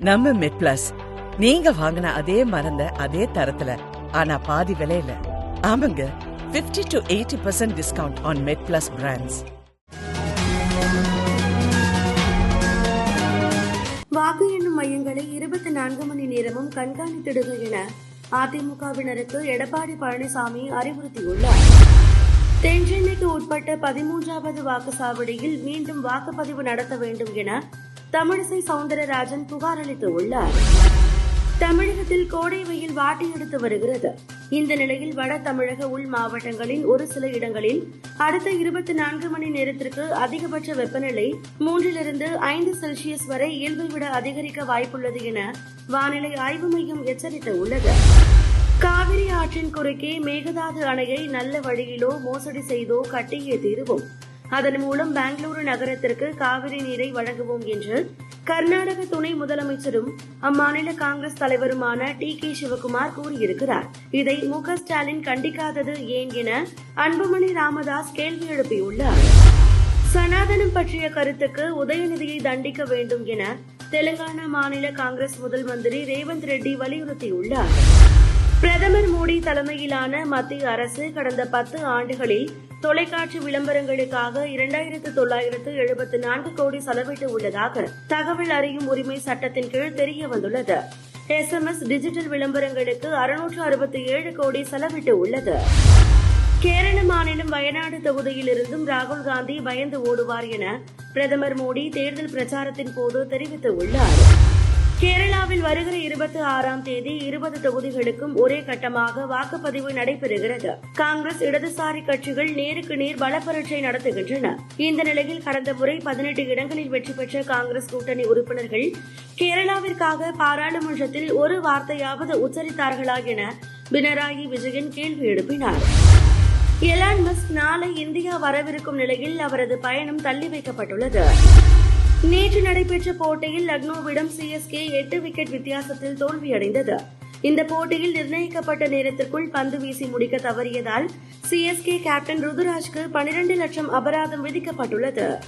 நம்ம மெட் பிளஸ் நீங்க வாங்கின அதே மருந்த அதே தரத்துல ஆனா பாதி விலையில. ஆமாங்க 50 to eighty percent discount on Med Plus brands வாக்கு எண்ணும் மையங்களை இருபத்தி நான்கு மணி நேரமும் கண்காணித்திடுக என அதிமுகவினருக்கு எடப்பாடி பழனிசாமி அறிவுறுத்தியுள்ளார். தென்சென்னைக்கு உட்பட்ட பதிமூன்றாவது வாக்குச்சாவடியில் மீண்டும் வாக்குப்பதிவு நடத்த வேண்டும் என தமிழிசை சவுந்தரராஜன் புகார் அளித்துள்ளார் தமிழகத்தில் கோடை வெயில் வாட்டி எடுத்து வருகிறது. இந்த நிலையில் வட தமிழக உள் மாவட்டங்களின் ஒரு சில இடங்களில் அடுத்த இருபத்தி நான்கு மணி நேரத்திற்கு அதிகபட்ச வெப்பநிலை மூன்றிலிருந்து ஐந்து செல்சியஸ் வரை இயல்பை விட அதிகரிக்க வாய்ப்புள்ளது என வானிலை ஆய்வு மையம் எச்சரித்துள்ளது காவிரி ஆற்றின் குறுக்கே மேகதாது அணையை நல்ல வழியிலோ மோசடி செய்தோ கட்டியே தீருவோம். அதன் மூலம் பெங்களூரு நகரத்திற்கு காவிரி நீரை வழங்குவோம் என்று கர்நாடக துணை முதலமைச்சரும் அம்மாநில காங்கிரஸ் தலைவருமான டி கே சிவகுமார் கூறியிருக்கிறார். இதை மு ஸ்டாலின் கண்டிக்காதது ஏன் என அன்புமணி ராமதாஸ் கேள்வி எழுப்பியுள்ளார். சனாதனம் பற்றிய கருத்துக்கு உதயநிதியை தண்டிக்க வேண்டும் என தெலுங்கானா மாநில காங்கிரஸ் முதல் மந்திரி ரேவந்த் ரெட்டி வலியுறுத்தியுள்ளார். பிரதமர் மோடி தலைமையிலான மத்திய அரசு கடந்த பத்து ஆண்டுகளில் தொலைக்காட்சி விளம்பரங்களுக்காக இரண்டாயிரத்து தொள்ளாயிரத்து எழுபத்து நான்கு கோடி செலவிட்டு உள்ளதாக தகவல் அறியும் உரிமை சட்டத்தின் கீழ் தெரிய வந்துள்ளது. எஸ்எம்எஸ் டிஜிட்டல் விளம்பரங்களுக்கு அறுநூற்று அறுபத்தி ஏழு கோடி செலவிட்டு உள்ளது. கேரள மாநிலம் வயநாடு தொகுதியிலிருந்தும் ராகுல் காந்தி பயந்து ஓடுவார் என பிரதமர் மோடி தேர்தல் பிரச்சாரத்தின் போது தெரிவித்துள்ளார் கேரளாவில் வருகிற இருபத்தி ஆறாம் தேதி இருபது தொகுதிகளுக்கும் ஒரே கட்டமாக வாக்குப்பதிவு நடைபெறுகிறது. காங்கிரஸ் இடதுசாரி கட்சிகள் நேருக்கு நேர் பலப்பரட்சை நடத்துகின்றன. இந்த நிலையில் கடந்த முறை பதினெட்டு இடங்களில் வெற்றி பெற்ற காங்கிரஸ் கூட்டணி உறுப்பினர்கள் கேரளாவிற்காக பாராளுமன்றத்தில் ஒரு வார்த்தையாவது உச்சரித்தார்களா என பினராயி விஜயன் கேள்வி எழுப்பினார். எலான் மஸ்க் நாளை இந்தியா வரவிருக்கும் நிலையில் அவரது பயணம் தள்ளி வைக்கப்பட்டுள்ளது. நேற்று நடைபெற்ற போட்டியில் லக்னோவிடம் சிஎஸ்கே எட்டு விக்கெட் வித்தியாசத்தில் தோல்வியடைந்தது. இந்த போட்டியில் நிர்ணயிக்கப்பட்ட நேரத்திற்குள் பந்து வீசி முடிக்க தவறியதால் சிஎஸ்கே கேப்டன் ருதுராஜ்க்கு பனிரண்டு லட்சம் அபராதம் விதிக்கப்பட்டுள்ளது.